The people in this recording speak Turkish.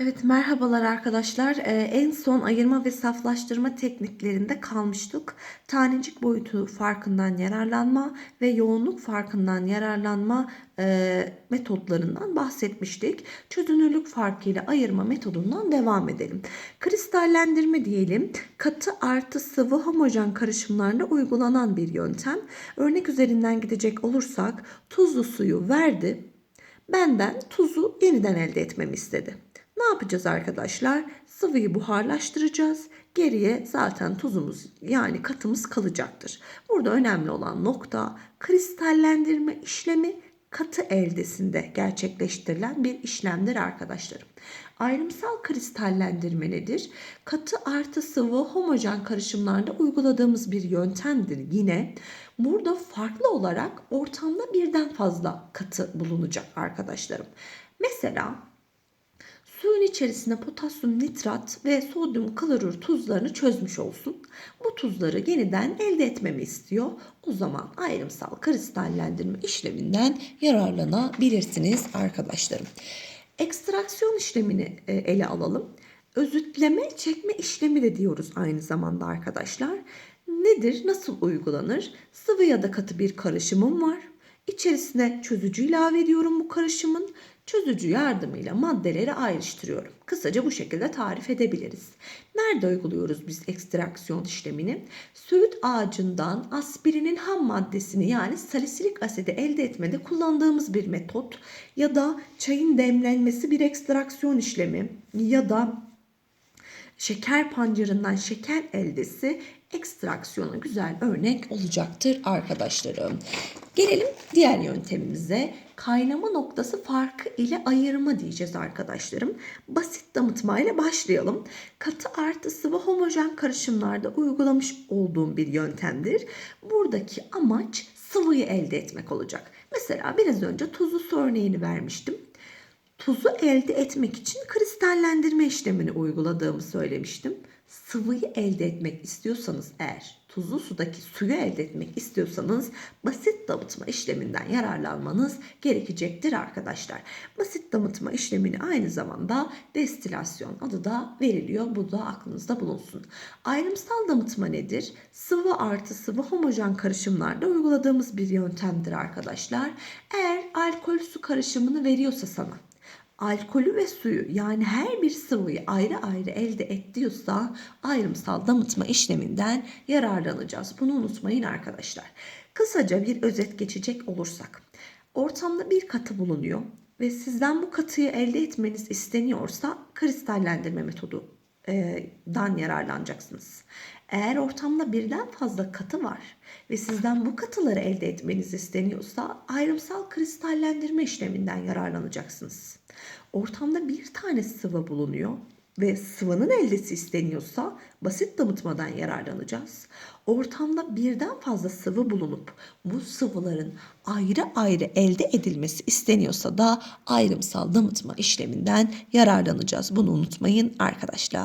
Evet, merhabalar arkadaşlar. Ee, en son ayırma ve saflaştırma tekniklerinde kalmıştık. Tanecik boyutu farkından yararlanma ve yoğunluk farkından yararlanma e, metotlarından bahsetmiştik. Çözünürlük farkıyla ayırma metodundan devam edelim. Kristallendirme diyelim. Katı artı sıvı homojen karışımlarla uygulanan bir yöntem. Örnek üzerinden gidecek olursak tuzlu suyu verdi. Benden tuzu yeniden elde etmemi istedi. Ne yapacağız arkadaşlar? Sıvıyı buharlaştıracağız. Geriye zaten tuzumuz yani katımız kalacaktır. Burada önemli olan nokta kristallendirme işlemi katı eldesinde gerçekleştirilen bir işlemdir arkadaşlarım. Ayrımsal kristallendirme nedir? Katı artı sıvı homojen karışımlarda uyguladığımız bir yöntemdir yine. Burada farklı olarak ortamda birden fazla katı bulunacak arkadaşlarım. Mesela içerisine potasyum nitrat ve sodyum klorür tuzlarını çözmüş olsun. Bu tuzları yeniden elde etmemi istiyor. O zaman ayrımsal kristallendirme işleminden yararlanabilirsiniz arkadaşlarım. Ekstraksiyon işlemini e, ele alalım. Özütleme çekme işlemi de diyoruz aynı zamanda arkadaşlar. Nedir? Nasıl uygulanır? Sıvı ya da katı bir karışımım var. İçerisine çözücü ilave ediyorum bu karışımın. Çözücü yardımıyla maddeleri ayrıştırıyorum. Kısaca bu şekilde tarif edebiliriz. Nerede uyguluyoruz biz ekstraksiyon işlemini? Söğüt ağacından aspirinin ham maddesini yani salisilik asidi elde etmede kullandığımız bir metot ya da çayın demlenmesi bir ekstraksiyon işlemi ya da şeker pancarından şeker eldesi ekstraksiyona güzel örnek olacaktır arkadaşlarım. Gelelim diğer yöntemimize. Kaynama noktası farkı ile ayırma diyeceğiz arkadaşlarım. Basit damıtma ile başlayalım. Katı artı sıvı homojen karışımlarda uygulamış olduğum bir yöntemdir. Buradaki amaç sıvıyı elde etmek olacak. Mesela biraz önce tuzlu su örneğini vermiştim tuzu elde etmek için kristallendirme işlemini uyguladığımı söylemiştim. Sıvıyı elde etmek istiyorsanız eğer tuzlu sudaki suyu elde etmek istiyorsanız basit damıtma işleminden yararlanmanız gerekecektir arkadaşlar. Basit damıtma işlemini aynı zamanda destilasyon adı da veriliyor. Bu da aklınızda bulunsun. Ayrımsal damıtma nedir? Sıvı artı sıvı homojen karışımlarda uyguladığımız bir yöntemdir arkadaşlar. Eğer alkol su karışımını veriyorsa sana alkolü ve suyu yani her bir sıvıyı ayrı ayrı elde et diyorsa ayrımsal damıtma işleminden yararlanacağız. Bunu unutmayın arkadaşlar. Kısaca bir özet geçecek olursak. Ortamda bir katı bulunuyor ve sizden bu katıyı elde etmeniz isteniyorsa kristallendirme metodu dan yararlanacaksınız. Eğer ortamda birden fazla katı var ve sizden bu katıları elde etmeniz isteniyorsa ayrımsal kristallendirme işleminden yararlanacaksınız. Ortamda bir tane sıvı bulunuyor ve sıvının eldesi isteniyorsa basit damıtmadan yararlanacağız. Ortamda birden fazla sıvı bulunup bu sıvıların ayrı ayrı elde edilmesi isteniyorsa da ayrımsal damıtma işleminden yararlanacağız. Bunu unutmayın arkadaşlar.